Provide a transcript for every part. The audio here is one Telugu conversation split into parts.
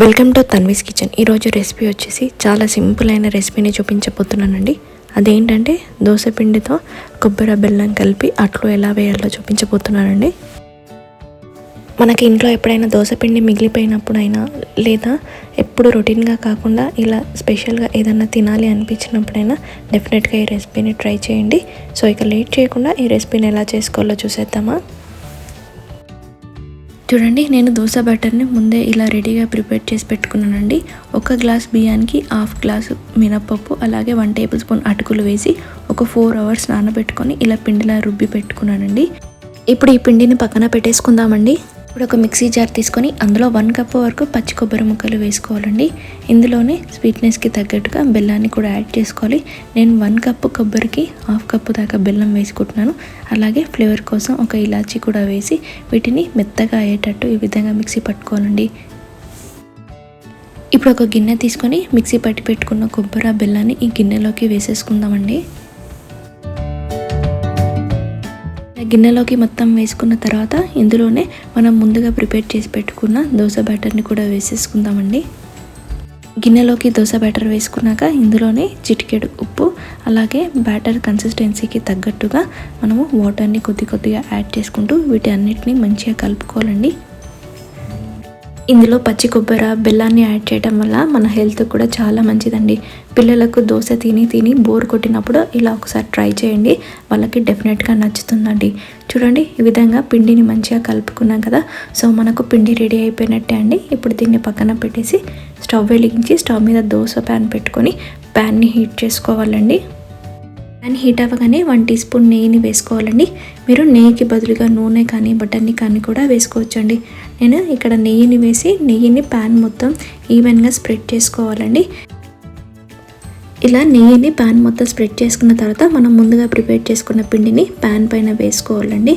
Welcome to Tanvi's kitchen. ఈరోజు రెసిపీ వచ్చేసి చాలా సింపుల్ అయిన రెసిపీని చూపించబోతున్నానండి. అదేంటంటే దోశ పిండితో కొబ్బరి బెల్లం కలిపి అట్లు ఎలా వేయాలో చూపించబోతున్నానండి. మనకి ఇంట్లో ఎప్పుడైనా దోశ పిండి మిగిలిపోయినప్పుడైనా లేదా ఎప్పుడు రొటీన్గా కాకుండా ఇలా స్పెషల్గా ఏదైనా తినాలి అనిపించినప్పుడైనా డెఫినెట్గా ఈ రెసిపీని ట్రై చేయండి. సో ఇక లేట్ చేయకుండా ఈ రెసిపీని ఎలా చేసుకోవాలో చూసేద్దామా? చూడండి నేను దోశ బ్యాటర్ని ముందే ఇలా రెడీగా ప్రిపేర్ చేసి పెట్టుకున్నానండి. ఒక గ్లాస్ బియ్యానికి హాఫ్ గ్లాసు మినపప్పు అలాగే వన్ టేబుల్ స్పూన్ అటుకులు వేసి ఒక ఫోర్ అవర్స్ నానబెట్టుకొని ఇలా పిండిలా రుబ్బి పెట్టుకున్నానండి. ఇప్పుడు ఈ పిండిని పక్కన పెట్టేసుకుందామండి. ఇప్పుడు ఒక మిక్సీ జార్ తీసుకొని అందులో వన్ కప్ వరకు పచ్చి కొబ్బరి ముక్కలు వేసుకోవాలండి. ఇందులోనే స్వీట్నెస్కి తగ్గట్టుగా బెల్లాన్ని కూడా యాడ్ చేసుకోవాలి. నేను వన్ కప్పు కొబ్బరికి హాఫ్ కప్పు దాకా బెల్లం వేసుకుంటున్నాను. అలాగే ఫ్లేవర్ కోసం ఒక ఇలాచీ కూడా వేసి వీటిని మెత్తగా అయ్యేటట్టు ఈ విధంగా మిక్సీ పట్టుకోవాలండి. ఇప్పుడు ఒక గిన్నె తీసుకొని మిక్సీ పట్టి పెట్టుకున్న కొబ్బరి బెల్లాన్ని ఈ గిన్నెలోకి వేసేసుకుందామండి. గిన్నెలోకి మొత్తం వేసుకున్న తర్వాత ఇందులోనే మనం ముందుగా ప్రిపేర్ చేసి పెట్టుకున్న దోశ బ్యాటర్ని కూడా వేసేసుకుందామండి. గిన్నెలోకి దోశ బ్యాటర్ వేసుకున్నాక ఇందులోనే చిటికెడు ఉప్పు అలాగే బ్యాటర్ కన్సిస్టెన్సీకి తగ్గట్టుగా మనము వాటర్ని కొద్ది కొద్దిగా యాడ్ చేసుకుంటూ వీటి అన్నిటిని మంచిగా కలుపుకోవాలండి. ఇందులో పచ్చి కొబ్బరి బెల్లాన్ని యాడ్ చేయడం వల్ల మన హెల్త్ కూడా చాలా మంచిదండి. పిల్లలకు దోశ తిని తిని బోర్ కొట్టినప్పుడు ఇలా ఒకసారి ట్రై చేయండి. వాళ్ళకి డెఫినెట్గా నచ్చుతుందండి. చూడండి ఈ విధంగా పిండిని మంచిగా కలుపుకున్నాం కదా. సో మనకు పిండి రెడీ అయిపోయినట్టే అండి. ఇప్పుడు దీన్ని పక్కన పెట్టేసి స్టవ్ వెలిగించి స్టవ్ మీద దోశ ప్యాన్ పెట్టుకొని ప్యాన్ని హీట్ చేసుకోవాలండి. ప్యాన్ హీట్ అవ్వగానే వన్ టీ స్పూన్ నెయ్యిని వేసుకోవాలండి. మీరు నెయ్యికి బదులుగా నూనె కానీ బటర్ని కానీ కూడా వేసుకోవచ్చండి. నేను ఇక్కడ నెయ్యిని వేసి నెయ్యిని ప్యాన్ మొత్తం ఈవెన్గా స్ప్రెడ్ చేసుకోవాలండి. ఇలా నెయ్యిని ప్యాన్ మొత్తం స్ప్రెడ్ చేసుకున్న తర్వాత మనం ముందుగా ప్రిపేర్ చేసుకున్న పిండిని ప్యాన్ పైన వేసుకోవాలండి.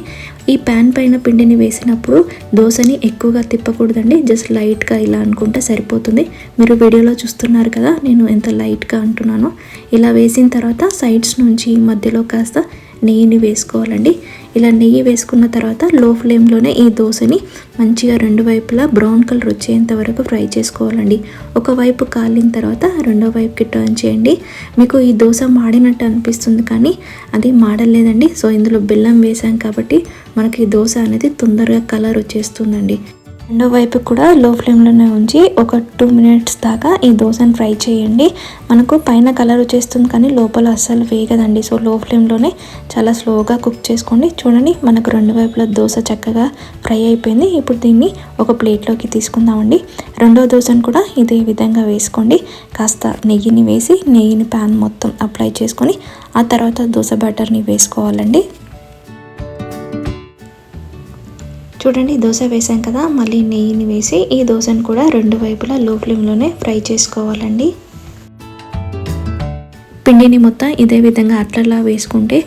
ఈ ప్యాన్ పైన పిండిని వేసినప్పుడు దోశని ఎక్కువగా తిప్పకూడదండి. జస్ట్ లైట్గా ఇలా అనుకుంటే సరిపోతుంది. మీరు వీడియోలో చూస్తున్నారు కదా నేను ఎంత లైట్గా అంటున్నానో. ఇలా వేసిన తర్వాత సైడ్స్ నుంచి మధ్యలో కాస్త నెయ్యిని వేసుకోవాలండి. ఇలా నెయ్యి వేసుకున్న తర్వాత లో ఫ్లేమ్లోనే ఈ దోశని మంచిగా రెండు వైపులా బ్రౌన్ కలర్ వచ్చేంత వరకు ఫ్రై చేసుకోవాలండి. ఒకవైపు కాలిన తర్వాత రెండో వైపుకి టర్న్ చేయండి. మీకు ఈ దోశ మాడినట్టు అనిపిస్తుంది కానీ అది మాడలేదండి. సో ఇందులో బెల్లం వేసాం కాబట్టి మనకి దోశ అనేది తొందరగా కలర్ వచ్చేస్తుందండి. రెండో వైపు కూడా లో ఫ్లేమ్లోనే ఉంచి ఒక టూ మినిట్స్ దాకా ఈ దోశను ఫ్రై చేయండి. మనకు పైన కలర్ వచ్చేస్తుంది కానీ లోపల అస్సలు వేగదండి. సో లో ఫ్లేమ్లోనే చాలా స్లోగా కుక్ చేసుకోండి. చూడండి మనకు రెండు వైపుల దోశ చక్కగా ఫ్రై అయిపోయింది. ఇప్పుడు దీన్ని ఒక ప్లేట్లోకి తీసుకుందామండి. రెండో దోశను కూడా ఇదే విధంగా వేసుకోండి. కాస్త నెయ్యిని వేసి నెయ్యిని ప్యాన్ మొత్తం అప్లై చేసుకొని ఆ తర్వాత దోశ బటర్ని వేసుకోవాలండి. చూడండి దోశ వేసాం కదా మళ్ళీ నెయ్యిని వేసి ఈ దోశను కూడా రెండు వైపులా లో ఫ్లేమ్లోనే ఫ్రై చేసుకోవాలండి. పిండిని మొత్తం ఇదే విధంగా అట్లలా వేసుకుంటే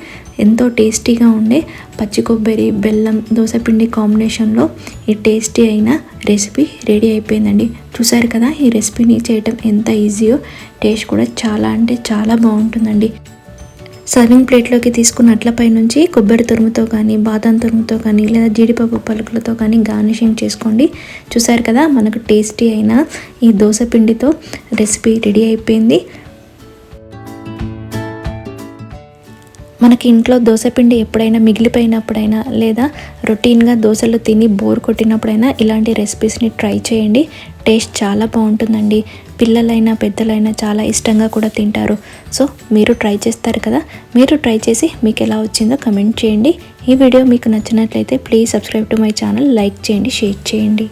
ఎంతో టేస్టీగా ఉండే పచ్చి కొబ్బరి బెల్లం దోశ పిండి కాంబినేషన్లో ఈ టేస్టీ అయిన రెసిపీ రెడీ అయిపోయిందండి. చూసారు కదా ఈ రెసిపీని చేయటం ఎంత ఈజీయో టేస్ట్ కూడా చాలా అంటే చాలా బాగుంటుందండి. సర్వింగ్ ప్లేట్లోకి తీసుకున్న అట్లపై నుంచి కొబ్బరి తురుముతో కానీ బాదం తురుముతో కానీ లేదా జీడిపప్పు పలుకులతో కానీ గార్నిషింగ్ చేసుకోండి. చూసారు కదా మనకు టేస్టీ అయిన ఈ దోశ పిండితో రెసిపీ రెడీ అయిపోయింది. మనకి ఇంట్లో దోశపిండి ఎప్పుడైనా మిగిలిపోయినప్పుడైనా లేదా రొటీన్గా దోశలు తిని బోర్ కొట్టినప్పుడైనా ఇలాంటి రెసిపీస్ని ట్రై చేయండి. టేస్ట్ చాలా బాగుంటుందండి. పిల్లలైనా పెద్దలైనా చాలా ఇష్టంగా కూడా తింటారు. సో మీరు ట్రై చేస్తారు కదా? మీరు ట్రై చేసి మీకు ఎలా వచ్చిందో కమెంట్ చేయండి. ఈ వీడియో మీకు నచ్చినట్లయితే please subscribe to my channel like చేయండి షేర్ చేయండి.